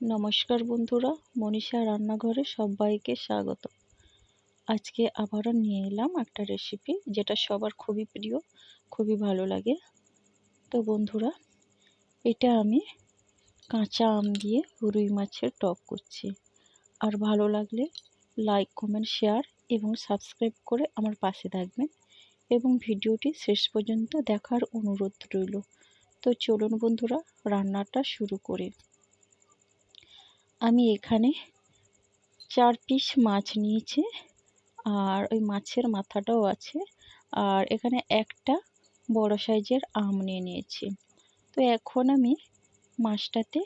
নমস্কার বন্ধুরা, মনীষা রান্নাঘরে সবাইকে স্বাগত। আজকে আবারও নিয়ে এলাম একটা রেসিপি যেটা সবার খুবই প্রিয়, খুবই ভালো লাগে। তো বন্ধুরা, এটা আমি কাঁচা আম দিয়ে রুই মাছের টক করছি। আর ভালো লাগলে লাইক কমেন্ট শেয়ার এবং সাবস্ক্রাইব করে আমার পাশে থাকবেন এবং ভিডিওটি শেষ পর্যন্ত দেখার অনুরোধ রইল। তো চলুন বন্ধুরা, রান্নাটা শুরু করি। আমি এখানে চার পিস মাছ নিয়েছি আর ওই মাছের মাথাটাও আছে। আর এখানে একটা বড় সাইজের আম নিয়ে নিয়েছি। তো এখন আমি মাছটাতে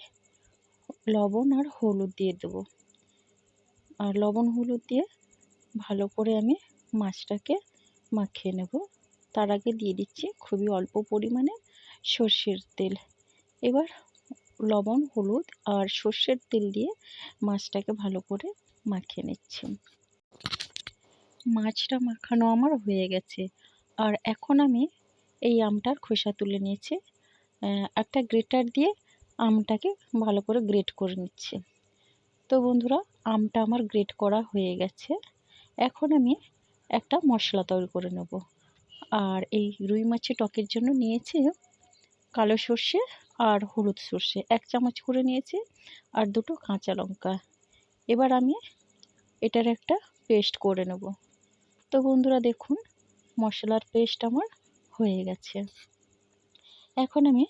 লবণ আর হলুদ দিয়ে দেবো। আর লবণ হলুদ দিয়ে ভালো করে আমি মাছটাকে মাখিয়ে নেব। তার আগে দিয়ে দিচ্ছি খুবই অল্প পরিমাণে সর্ষের তেল। এবার লবণ, হলুদ আর সর্ষের তেল দিয়ে মাছটাকে ভালো করে মাখিয়ে নিচ্ছি। মাছটা মাখানো আমার হয়ে গেছে। আর এখন আমি এই আমটার খোসা তুলে নিয়েছি। একটা গ্রেটার দিয়ে আমটাকে ভালো করে গ্রেট করে নিচ্ছি। তো বন্ধুরা, আমটা আমার গ্রেট করা হয়ে গেছে। এখন আমি একটা মশলা তৈরি করে নেব। আর এই রুই মাছের টকের জন্য নিয়েছি কালো সর্ষে আর হলুদ সর্ষে এক চামচ করে নিয়েছি আর দুটো কাঁচা লঙ্কা। এবার আমি এটার একটা পেস্ট করে নেব। তো বন্ধুরা দেখুন, মশলার পেস্ট আমার হয়ে গেছে। এখন আমি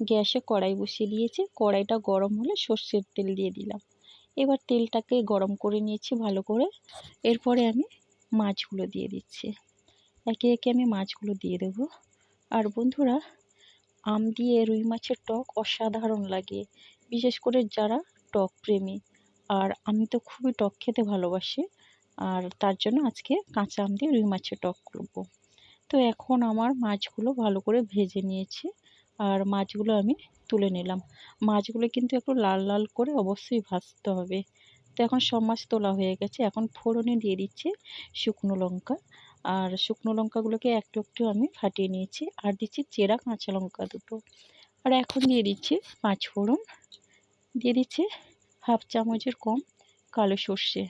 গ্যাসে কড়াই বসিয়ে দিয়েছি। কড়াইটা গরম হলে সর্ষের তেল দিয়ে দিলাম। এবার তেলটাকে গরম করে নিয়েছি ভালো করে। এরপরে আমি মাছগুলো দিয়ে দিচ্ছি। একে একে আমি মাছগুলো দিয়ে দেব। আর বন্ধুরা আম দিয়ে রুই মাছের টক অসাধারণ লাগে, বিশেষ করে যারা টক প্রেমী। আর আমি তো খুবই টক খেতে ভালোবাসি, আর তার জন্য আজকে কাঁচা আম দিয়ে রুই মাছের টক করব। তো এখন আমার মাছগুলো ভালো করে ভেজে নিয়েছি, আর মাছগুলো আমি তুলে নিলাম। মাছগুলো কিন্তু একটু লাল লাল করে অবশ্যই ভাজতে হবে। তো এখন সব মাছ তোলা হয়ে গেছে, এখন ফোড়নে দিয়ে দিচ্ছি শুকনো লঙ্কা আর শুকনো লঙ্কাগুলোকে একটু একটু আমি ফাটিয়ে নিয়েছি। আর দিচ্ছি চেরা কাঁচা লঙ্কা দুটো। আর এখন দিয়ে দিচ্ছি পাঁচ ফোড়ন। দিয়ে দিচ্ছি হাফ চামচের কম কালো সর্ষে।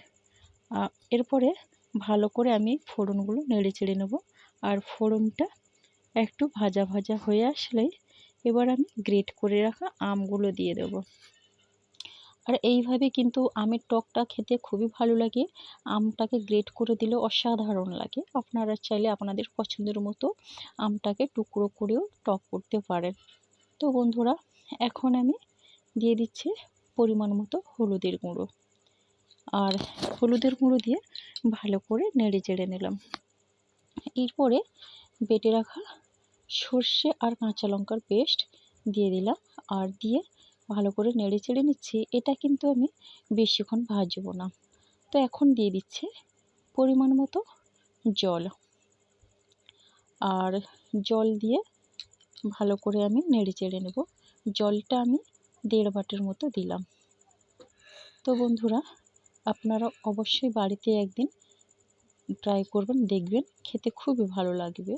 এরপরে ভালো করে আমি ফোড়নগুলো নেড়ে চেড়ে নেব। আর ফোড়নটা একটু ভাজা ভাজা হয়ে আসলেই এবার আমি গ্রেট করে রাখা আমগুলো দিয়ে দেবো। আর এইভাবে কিন্তু আমের টকটা খেতে খুবই ভালো লাগে। আমটাকে গ্রেট করে দিলে অসাধারণ লাগে। আপনারা চাইলে আপনাদের পছন্দের মতো আমটাকে টুকরো করেও টক করতে পারেন। তো বন্ধুরা, এখন আমি দিয়ে দিচ্ছি পরিমাণ মতো হলুদের গুঁড়ো। আর হলুদের গুঁড়ো দিয়ে ভালো করে নেড়ে চেড়ে নিলাম। এরপরে বেটে রাখা সর্ষে আর কাঁচা লঙ্কার পেস্ট দিয়ে দিলাম। আর দিয়ে ভালো করে নেড়ে চেড়ে নিচ্ছি। এটা কিন্তু আমি বেশিক্ষণ ভাজবো না। তো এখন দিয়ে দিচ্ছি পরিমাণ মতো জল। আর জল দিয়ে ভালো করে আমি নেড়ে চেড়ে নেব। জলটা আমি দেড় বাটির মতো দিলাম। তো বন্ধুরা, আপনারা অবশ্যই বাড়িতে একদিন ট্রাই করবেন, দেখবেন, খেতে খুবই ভালো লাগবে।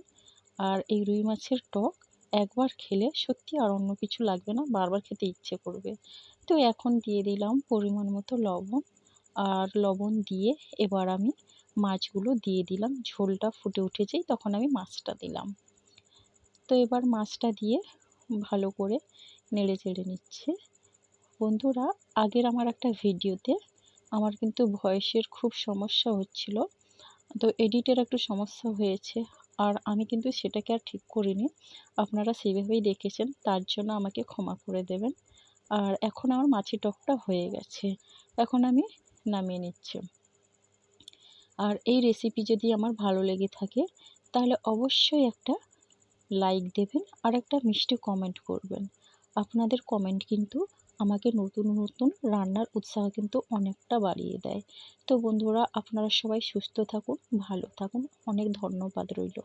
আর এই রুই মাছের টক একবার খেলে সত্যি আর অন্য কিছু লাগবে না, বারবার খেতে ইচ্ছে করবে। তো এখন দিয়ে দিলাম পরিমাণ মতো লবণ। আর লবণ দিয়ে এবার আমি মাছগুলো দিয়ে দিলাম। ঝোলটা ফুটে উঠেছেই, তখন আমি মাছটা দিলাম। তো এবার মাছটা দিয়ে ভালো করে নেড়ে চেড়ে নিচ্ছে। বন্ধুরা, আগের আমার একটা ভিডিওতে আমার কিন্তু ভয়েসের খুব সমস্যা হচ্ছিল। তো এডিটের একটু সমস্যা হয়েছে। আর আমি কিন্তু সেটাকে আর ঠিক করিনি। আপনারা সেইভাবেই দেখেছেন, তার জন্য আমাকে ক্ষমা করে দেবেন। আর এখন আমার মাছি টকটা হয়ে গেছে, এখন আমি নামিয়ে নিচ্ছি। আর এই রেসিপি যদি আমার ভালো লেগে থাকে, তাহলে অবশ্যই একটা লাইক দেবেন আর একটা মিষ্টি কমেন্ট করবেন। আপনাদের কমেন্ট কিন্তু আমাকে নতুন নতুন রান্নার উৎসাহ কিন্তু অনেকটা বাড়িয়ে দেয়। তো বন্ধুরা, আপনারা সবাই সুস্থ থাকুন, ভালো থাকুন। অনেক ধন্যবাদ রইল।